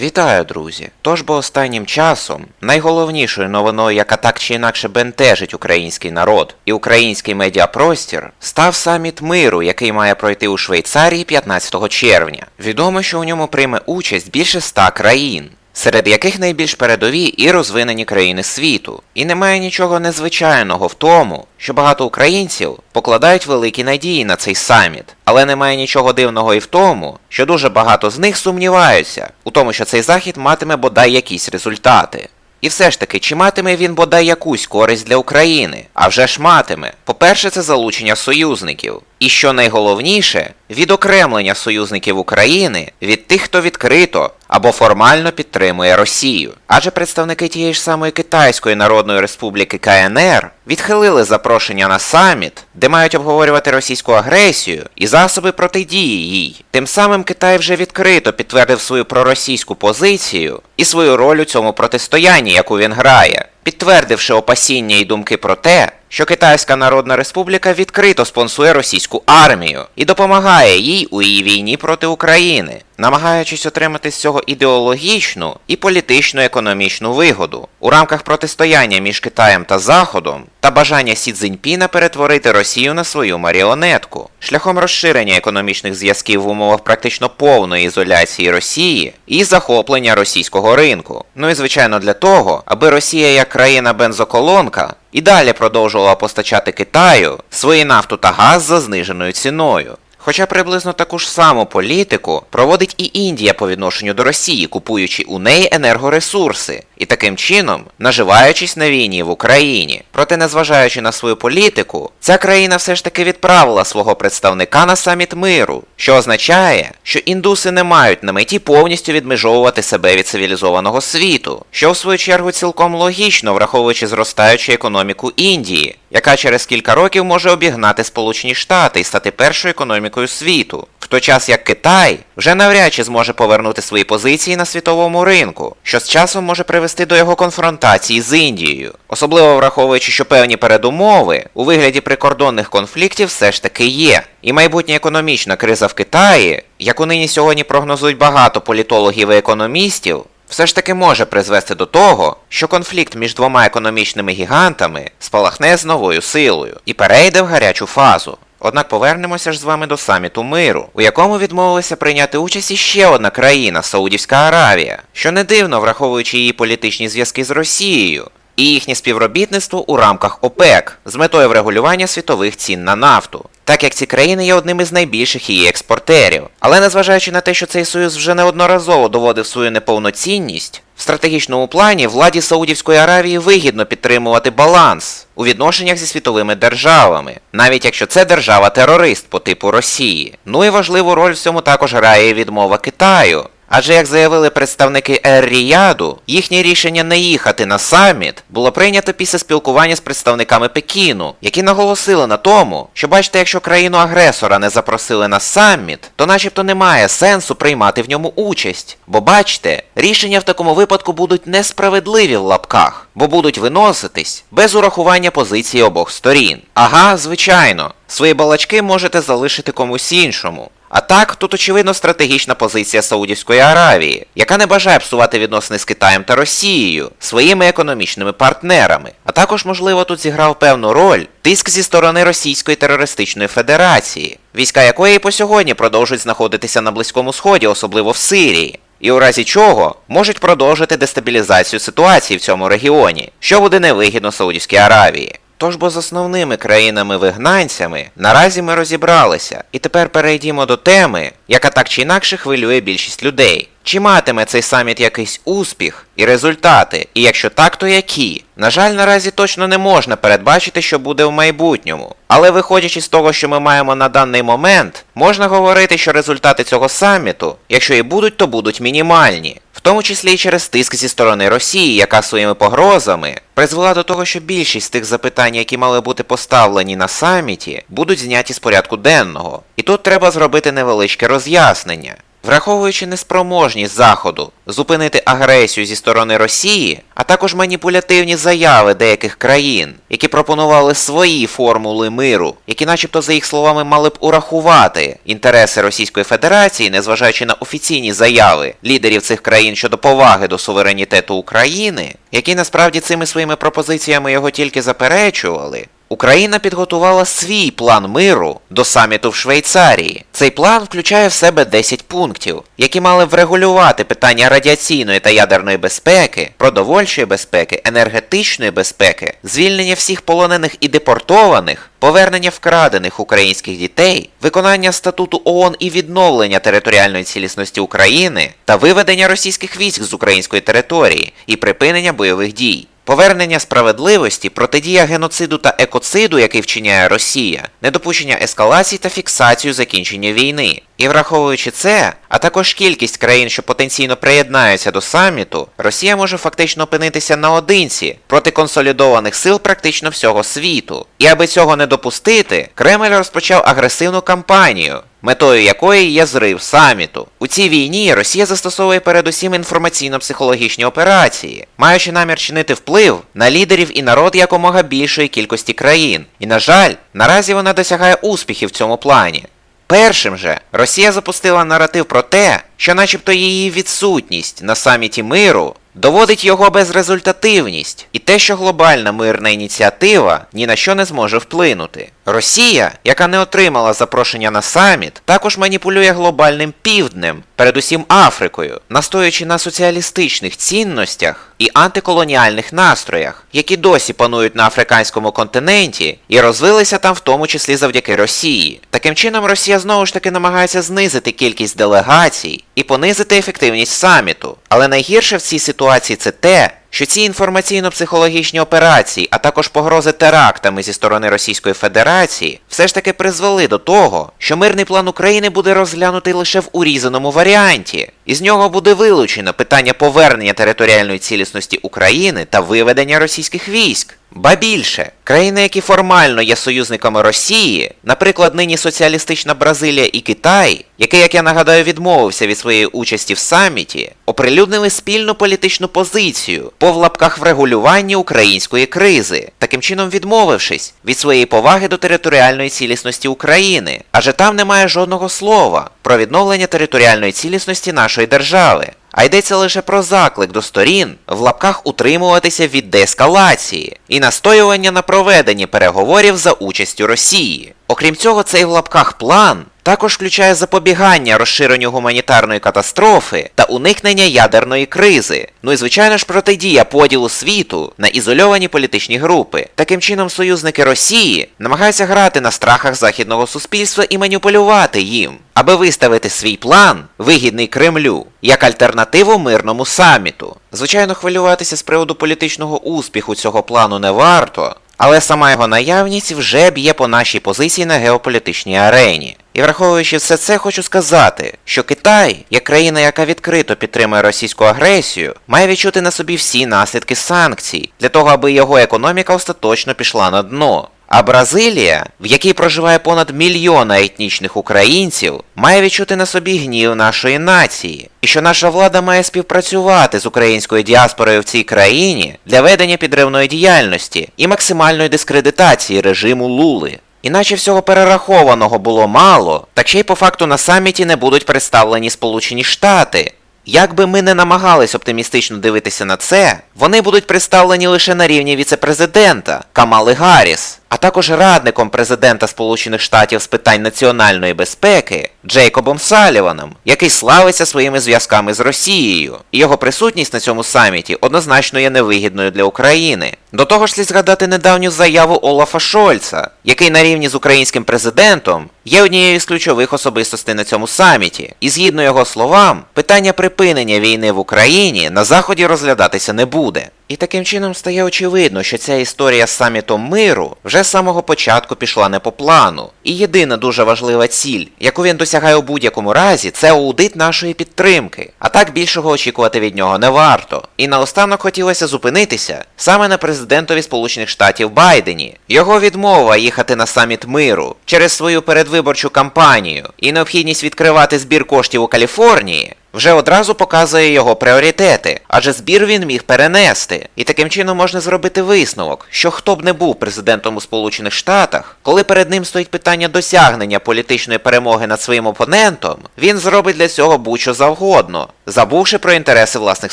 Вітаю, друзі! Тож бо останнім часом найголовнішою новиною, яка так чи інакше бентежить український народ і український медіапростір, став саміт миру, який має пройти у Швейцарії 15 червня. Відомо, що у ньому прийме участь більше ста країн. Серед яких найбільш передові і розвинені країни світу. І немає нічого незвичайного в тому, що багато українців покладають великі надії на цей саміт. Але немає нічого дивного і в тому, що дуже багато з них сумніваються у тому, що цей захід матиме бодай якісь результати. І все ж таки, чи матиме він бодай якусь користь для України? А вже ж матиме. По-перше, це залучення союзників. І що найголовніше, відокремлення союзників України від тих, хто відкрито або формально підтримує Росію. Адже представники тієї ж самої Китайської Народної Республіки КНР відхилили запрошення на саміт, де мають обговорювати російську агресію і засоби протидії їй. Тим самим Китай вже відкрито підтвердив свою проросійську позицію і свою роль у цьому протистоянні, яку він грає, підтвердивши опасіння і думки про те, що Китайська Народна Республіка відкрито спонсує російську армію і допомагає їй у її війні проти України, намагаючись отримати з цього ідеологічну і політичну економічну вигоду у рамках протистояння між Китаєм та Заходом та бажання Сі Цзіньпіна перетворити Росію на свою маріонетку, шляхом розширення економічних зв'язків в умовах практично повної ізоляції Росії і захоплення російського ринку. Ну і звичайно для того, аби Росія як країна бензоколонка і далі продовжувала постачати Китаю свої нафту та газ за зниженою ціною. Хоча приблизно таку ж саму політику проводить і Індія по відношенню до Росії, купуючи у неї енергоресурси, і таким чином наживаючись на війні в Україні. Проте, незважаючи на свою політику, ця країна все ж таки відправила свого представника на саміт миру, що означає, що індуси не мають на меті повністю відмежовувати себе від цивілізованого світу, що в свою чергу цілком логічно, враховуючи зростаючу економіку Індії, яка через кілька років може обігнати Сполучені Штати і стати першою економікою світу. В той час як Китай вже навряд чи зможе повернути свої позиції на світовому ринку, що з часом може привести до його конфронтації з Індією, особливо враховуючи, що певні передумови у вигляді прикордонних конфліктів все ж таки є. І майбутня економічна криза в Китаї, яку нині сьогодні прогнозують багато політологів і економістів, все ж таки може призвести до того, що конфлікт між двома економічними гігантами спалахне з новою силою і перейде в гарячу фазу. Однак повернемося ж з вами до саміту миру, у якому відмовилася прийняти участь іще одна країна Саудівська Аравія, що не дивно враховуючи її політичні зв'язки з Росією і їхнє співробітництво у рамках ОПЕК з метою врегулювання світових цін на нафту. Так як ці країни є одним із найбільших її експортерів. Але незважаючи на те, що цей союз вже неодноразово доводив свою неповноцінність, в стратегічному плані владі Саудівської Аравії вигідно підтримувати баланс у відношеннях зі світовими державами, навіть якщо це держава-терорист по типу Росії. Ну і важливу роль в цьому також грає відмова Китаю. Адже, як заявили представники Ер-Ріяду, їхнє рішення не їхати на саміт було прийнято після спілкування з представниками Пекіну, які наголосили на тому, що бачите, якщо країну-агресора не запросили на саміт, то начебто немає сенсу приймати в ньому участь. Бо бачите, рішення в такому випадку будуть несправедливі в лапках, бо будуть виноситись без урахування позиції обох сторін. Ага, звичайно, свої балачки можете залишити комусь іншому. А так, тут очевидно стратегічна позиція Саудівської Аравії, яка не бажає псувати відносини з Китаєм та Росією, своїми економічними партнерами. А також, можливо, тут зіграв певну роль тиск зі сторони Російської терористичної федерації, війська якої по сьогодні продовжують знаходитися на Близькому Сході, особливо в Сирії. І у разі чого можуть продовжити дестабілізацію ситуації в цьому регіоні, що буде невигідно Саудівській Аравії. Тож бо з основними країнами-вигнанцями наразі ми розібралися, і тепер перейдімо до теми, яка так чи інакше хвилює більшість людей. Чи матиме цей саміт якийсь успіх і результати, і якщо так, то які? На жаль, наразі точно не можна передбачити, що буде в майбутньому. Але виходячи з того, що ми маємо на даний момент, можна говорити, що результати цього саміту, якщо і будуть, то будуть мінімальні. Тому числі і через тиск зі сторони Росії, яка своїми погрозами призвела до того, що більшість тих запитань, які мали бути поставлені на саміті, будуть зняті з порядку денного. І тут треба зробити невеличке роз'яснення. Враховуючи неспроможність Заходу зупинити агресію зі сторони Росії, а також маніпулятивні заяви деяких країн, які пропонували свої формули миру, які, начебто, за їх словами, мали б урахувати інтереси Російської Федерації, незважаючи на офіційні заяви лідерів цих країн щодо поваги до суверенітету України, які насправді цими своїми пропозиціями його тільки заперечували. Україна підготувала свій план миру до саміту в Швейцарії. Цей план включає в себе 10 пунктів, які мали врегулювати питання радіаційної та ядерної безпеки, продовольчої безпеки, енергетичної безпеки, звільнення всіх полонених і депортованих, повернення вкрадених українських дітей, виконання статуту ООН і відновлення територіальної цілісності України та виведення російських військ з української території і припинення бойових дій. Повернення справедливості, протидія геноциду та екоциду, який вчиняє Росія, недопущення ескалації та фіксацію закінчення війни. І враховуючи це, а також кількість країн, що потенційно приєднаються до саміту, Росія може фактично опинитися наодинці проти консолідованих сил практично всього світу. І аби цього не допустити, Кремль розпочав агресивну кампанію, метою якої є зрив саміту. У цій війні Росія застосовує передусім інформаційно-психологічні операції, маючи намір чинити вплив на лідерів і народ якомога більшої кількості країн. І, на жаль, наразі вона досягає успіхів в цьому плані. Першим же Росія запустила наратив про те, що начебто її відсутність на саміті миру доводить його безрезультативність і те, що глобальна мирна ініціатива ні на що не зможе вплинути. Росія, яка не отримала запрошення на саміт, також маніпулює глобальним півднем, передусім Африкою, настоюючи на соціалістичних цінностях і антиколоніальних настроях, які досі панують на африканському континенті і розвилися там в тому числі завдяки Росії. Таким чином, Росія знову ж таки намагається знизити кількість делегацій і понизити ефективність саміту. Але найгірше в цій ситуації це те, що ці інформаційно-психологічні операції, а також погрози терактами зі сторони Російської Федерації, все ж таки призвели до того, що мирний план України буде розглянутий лише в урізаному варіанті. Із нього буде вилучено питання повернення територіальної цілісності України та виведення російських військ. Ба більше, країни, які формально є союзниками Росії, наприклад, нині соціалістична Бразилія і Китай, який, як я нагадаю, відмовився від своєї участі в саміті, оприлюднили спільну політичну позицію по в лапках врегулюванні української кризи, таким чином відмовившись від своєї поваги до територіальної цілісності України, адже там немає жодного слова про відновлення територіальної цілісності нашої держави. А йдеться лише про заклик до сторін в лапках утримуватися від деескалації і настоювання на проведенні переговорів за участю Росії. Окрім цього, цей в лапках план також включає запобігання розширенню гуманітарної катастрофи та уникнення ядерної кризи. Ну і звичайно ж протидія поділу світу на ізольовані політичні групи. Таким чином, союзники Росії намагаються грати на страхах західного суспільства і маніпулювати їм, аби виставити свій план, вигідний Кремлю, як альтернативу мирному саміту. Звичайно, хвилюватися з приводу політичного успіху цього плану не варто. Але сама його наявність вже б'є по нашій позиції на геополітичній арені. І враховуючи все це, хочу сказати, що Китай, як країна, яка відкрито підтримує російську агресію, має відчути на собі всі наслідки санкцій для того, аби його економіка остаточно пішла на дно. А Бразилія, в якій проживає понад мільйона етнічних українців, має відчути на собі гнів нашої нації, і що наша влада має співпрацювати з українською діаспорою в цій країні для ведення підривної діяльності і максимальної дискредитації режиму Лули. Іначе всього перерахованого було мало, так ще й по факту на саміті не будуть представлені Сполучені Штати. Як би ми не намагались оптимістично дивитися на це, вони будуть представлені лише на рівні віце-президента Камали Гарріс, а також радником президента Сполучених Штатів з питань національної безпеки Джейкобом Саліваном, який славиться своїми зв'язками з Росією. І його присутність на цьому саміті однозначно є невигідною для України. До того ж слід згадати недавню заяву Олафа Шольца, який на рівні з українським президентом є однією з ключових особистостей на цьому саміті. І згідно його словам, питання припинення війни в Україні на Заході розглядатися не буде. І таким чином стає очевидно, що ця історія з самітом миру вже з самого початку пішла не по плану. І єдина дуже важлива ціль, яку він досягає у будь-якому разі, це аудит нашої підтримки. А так більшого очікувати від нього не варто. І наостанок хотілося зупинитися саме на президентові Сполучених Штатів Байдені. Його відмова їхати на саміт миру через свою передвиборчу кампанію і необхідність відкривати збір коштів у Каліфорнії вже одразу показує його пріоритети, адже збір він міг перенести. І таким чином можна зробити висновок, що хто б не був президентом у Сполучених Штатах, коли перед ним стоїть питання досягнення політичної перемоги над своїм опонентом, він зробить для цього будь-що завгодно, забувши про інтереси власних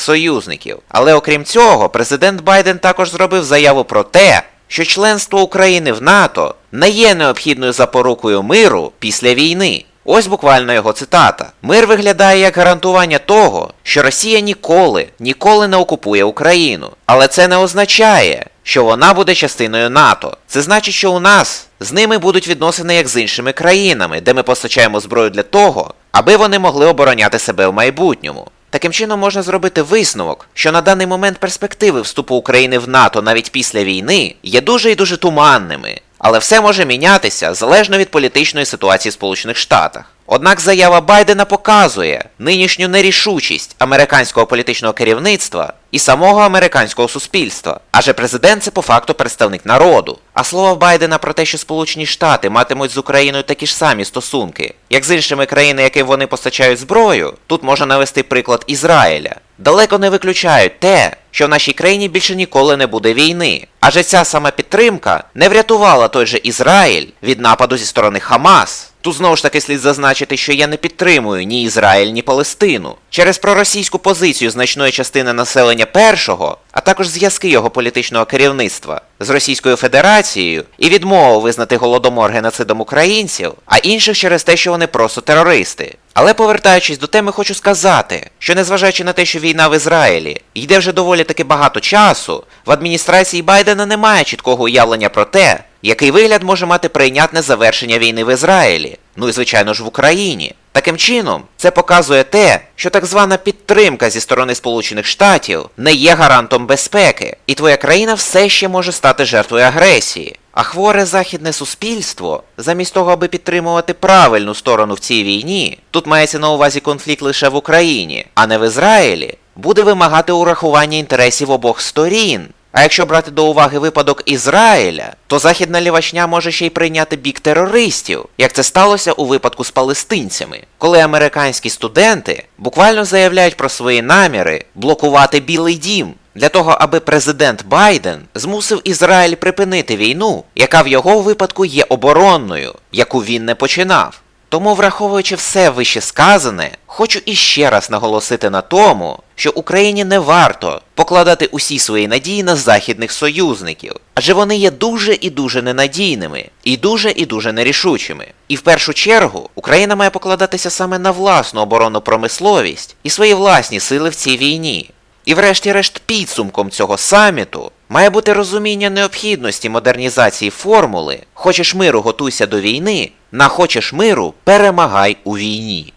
союзників. Але окрім цього, президент Байден також зробив заяву про те, що членство України в НАТО не є необхідною запорукою миру після війни. Ось буквально його цитата. Мир виглядає як гарантування того, що Росія ніколи, ніколи не окупує Україну. Але це не означає, що вона буде частиною НАТО. Це значить, що у нас з ними будуть відносини як з іншими країнами, де ми постачаємо зброю для того, аби вони могли обороняти себе в майбутньому. Таким чином можна зробити висновок, що на даний момент перспективи вступу України в НАТО навіть після війни є дуже і дуже туманними, але все може мінятися залежно від політичної ситуації в Сполучених Штатах. Однак заява Байдена показує нинішню нерішучість американського політичного керівництва і самого американського суспільства, адже президент це по факту представник народу. А слова Байдена про те, що Сполучені Штати матимуть з Україною такі ж самі стосунки, як з іншими країнами, яким вони постачають зброю, тут можна навести приклад Ізраїля. Далеко не виключають те, що в нашій країні більше ніколи не буде війни. Адже ця сама підтримка не врятувала той же Ізраїль від нападу зі сторони Хамас. Тут знову ж таки слід зазначити, що я не підтримую ні Ізраїль, ні Палестину. Через проросійську позицію значної частини населення першого, а також зв'язки його політичного керівництва з Російською Федерацією і відмову визнати голодомор геноцидом українців, а інших через те, що вони просто терористи. Але повертаючись до теми, хочу сказати, що незважаючи на те, що війна в Ізраїлі йде вже доволі таки багато часу, в адміністрації Байдена немає чіткого уявлення про те, який вигляд може мати прийнятне завершення війни в Ізраїлі, ну і звичайно ж в Україні. Таким чином, це показує те, що так звана підтримка зі сторони Сполучених Штатів не є гарантом безпеки, і твоя країна все ще може стати жертвою агресії. А хворе західне суспільство, замість того, аби підтримувати правильну сторону в цій війні, тут мається на увазі конфлікт лише в Україні, а не в Ізраїлі, буде вимагати урахування інтересів обох сторін. А якщо брати до уваги випадок Ізраїля, то західна лівачня може ще й прийняти бік терористів, як це сталося у випадку з палестинцями, коли американські студенти буквально заявляють про свої наміри блокувати Білий Дім для того, аби президент Байден змусив Ізраїль припинити війну, яка в його випадку є оборонною, яку він не починав. Тому, враховуючи все вище сказане, хочу іще раз наголосити на тому, що Україні не варто покладати усі свої надії на західних союзників, адже вони є дуже і дуже ненадійними, і дуже і дуже нерішучими. І в першу чергу Україна має покладатися саме на власну оборонну промисловість і свої власні сили в цій війні. І врешті-решт підсумком цього саміту має бути розуміння необхідності модернізації формули Хочеш миру, готуйся до війни, на хочеш миру, перемагай у війні.